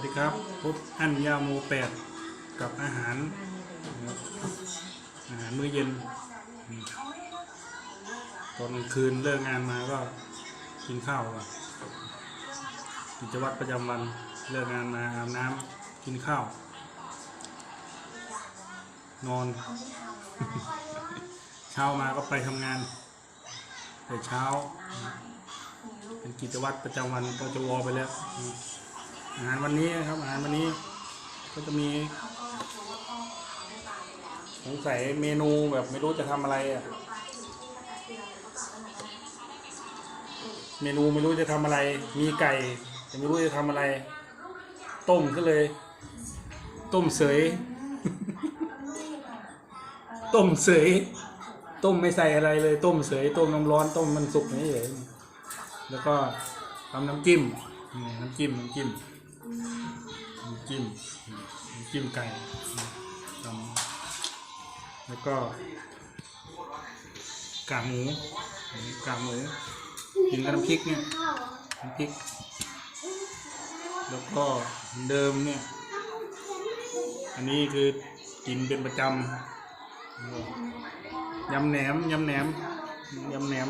วัสดีครับพบอันยาโมแปดกับอาหารนะครับอาหารมื้อเย็น ตอนกลางคืนเลิกงานมาก็กินข้าวก่อนกิจวัตรประจำวันเลิกงานมาอาบน้ำกินข้าว นอน เช้ามาก็ไปทำงานแต่เช้า เป็นกิจวัตรประจำวันปจะวอไปแล้ว อาหารวันนี้นะครับ อาหารวันนี้ ก็จะมี สงสัยเมนูแบบไม่รู้จะทำอะไรอะ เมนูไม่รู้จะทำอะไร มีไก่แต่ไม่รู้จะทำอะไร ต้มก็เลย ต้มเสย ต้มเสย ต้มไม่ใส่อะไรเลย ต้มเสย ต้มน้ำร้อน ต้มมันสุกนี่เองแล้วก็ทำน้ำจิ้มนี่น้ำจิ้ม น้ำจิ้ม น้ำจิ้มน้ำจิ้มไก่ทำแล้วก็กากหมูกากหมูกินกับน้ำพริกเนี่ยน้ำพริก แล้วก็เดิมเนี่ย อันนี้คือกินเป็นประจำยำแหนมยำแหนมยำแหนม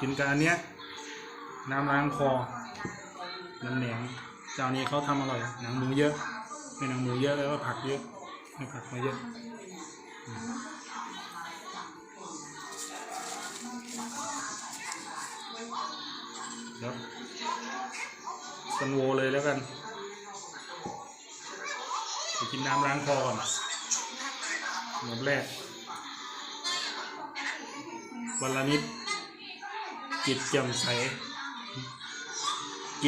กินกับอันเนี้ยน้ำล้างคอ น้ำแหนมเจ้านี้เขาทำอร่อยหนังหมูเยอะไม่หนังหมูเยอะแล้วก็ผักเยอะให้ผักมาเยอะอืมเดี๋ยวสนโวเลยแล้วกันไปกินน้ำล้างคอก่อนอันดับแรก วันละนิดจิตแจ่มใส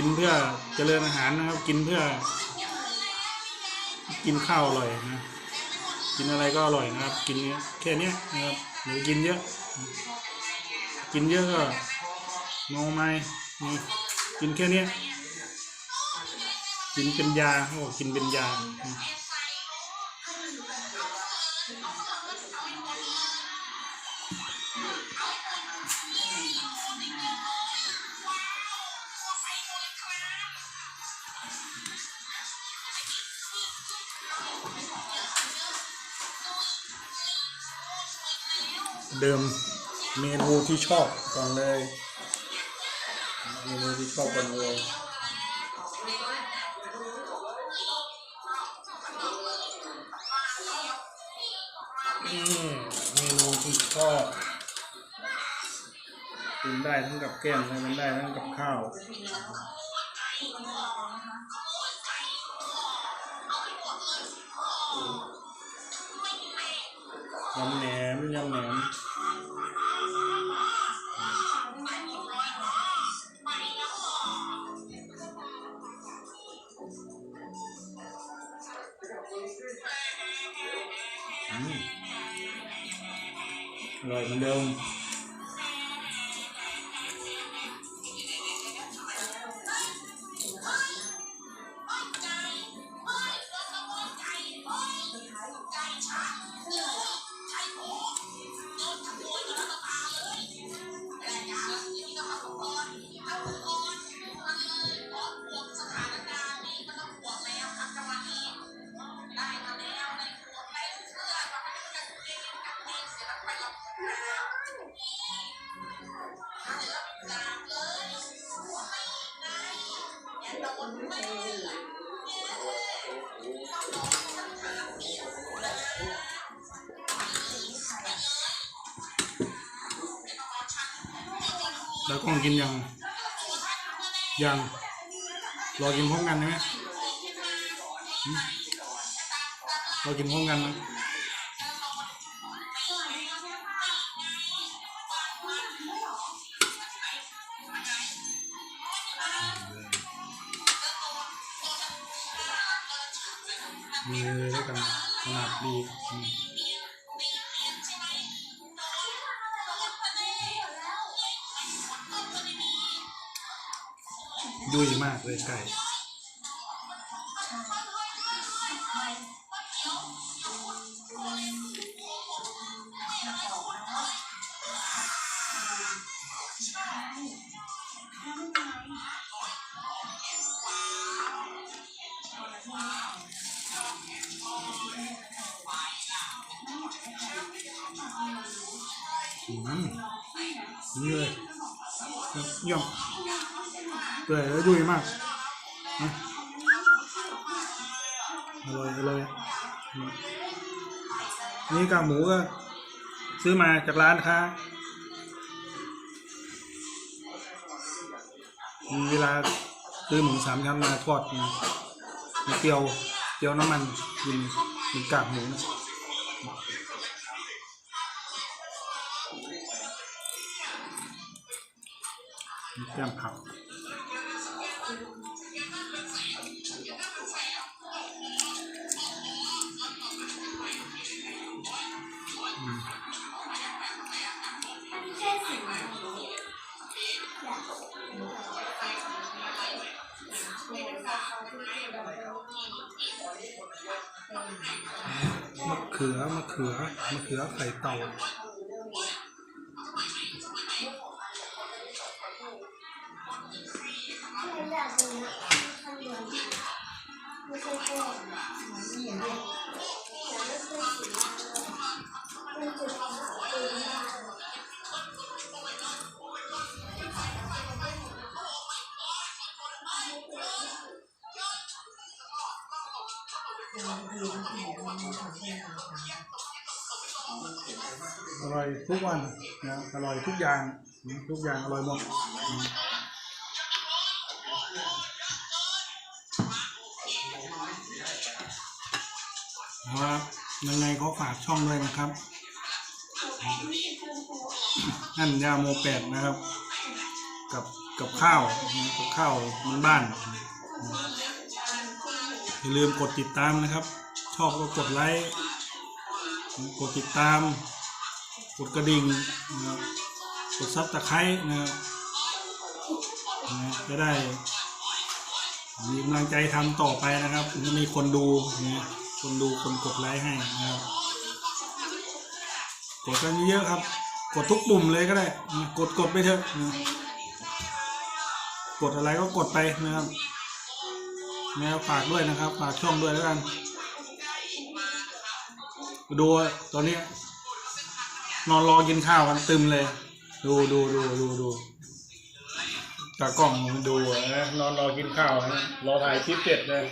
กินเพื่อเจริญอาหารนะครับ กินเพื่อ กินข้าวอร่อยนะกินอะไรก็อร่อยนะครับ กินเนี้ยแค่เนี้ยนะครับหรือกินเยอะ กินเยอะก็โนไม่กินแค่เนี้ยกินเป็นยาโอ้กินเป็นยา ดิมเมนูที่ชอบก่อนเลยเมนูที่ชอบก่อนเลยอืมเมนูที่ชอบกินได้ทั้งกับแก้มและมันได้ทั้งกับข้าว ยำแหนมยำแหนมอร่อยเหมือนเดิม แล้วกล้องกินยัง ยัง รอกินพร้อมกันใช่ไหมหืมรอกินพร้อมกันนะมีเลยแล้วกันขนาดดี อืมยุ่ยมากเลยไก่อืมนี่เลยเยี่ยมเปื่อยแล้วดุยมากนะอร่อยอร่อยอืมนี่กากหมูก็ ซื้อมาจากร้านค้ามีเวลาซื้อหมูสามชั้นมาทอดนะมีเจียวเจียวน้ำมันกินกินกากหมูนะมีแก้มผัก มะเขือมะเขือมะเขือไข่เต่า อร่อยทุกวันนะอร่อยทุกอย่างทุกอย่างอร่อยหมดอืมครับยังไงก็ฝากช่องด้วยนะครับ นั่นยาโมแปดนะครับ กับกับข้าวกับข้าวมันบ้าน อย่าลืมกดติดตามนะครับ ชอบก็กดไลค์ กดติดตาม กดกระดิ่งนะครับกดซับตะไคร้นะครับนะจะได้ มีกำลังใจทำต่อไปนะครับจะมีคนดูนะคนดูคนกดไลค์ให้นะครับกดกันเยอะๆครับ กดทุกปุ่มเลยก็ได้นะกดกดไปเถอะนะกดอะไรก็กดไปนะครับ นะครับฝากด้วยนะครับ ฝากช่องด้วยแล้วกันดูตอนนี้ นอนรอกินข้าวกันตึมเลย ดูดูดูดูดูตากล้องดูนะนอนรอกินข้าวนะรอถ่ายคลิปเสร็จเลย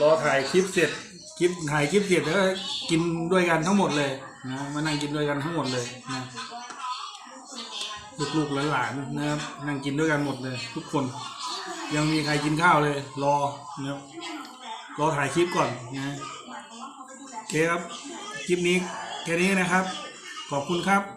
รอถ่ายคลิปเสร็จคลิปถ่ายคลิปเสร็จแล้วก็กินด้วยกันทั้งหมดเลยนะมานั่งกินด้วยกันทั้งหมดเลยนะ ลูกๆหลานๆนะครับนั่งกินด้วยกันหมดเลย ทุกคน ยังมีใครกินข้าวเลย รอนะครับรอถ่ายคลิปก่อนนะโอเคครับคลิปนี้แค่นี้นะครับ ขอบคุณครับ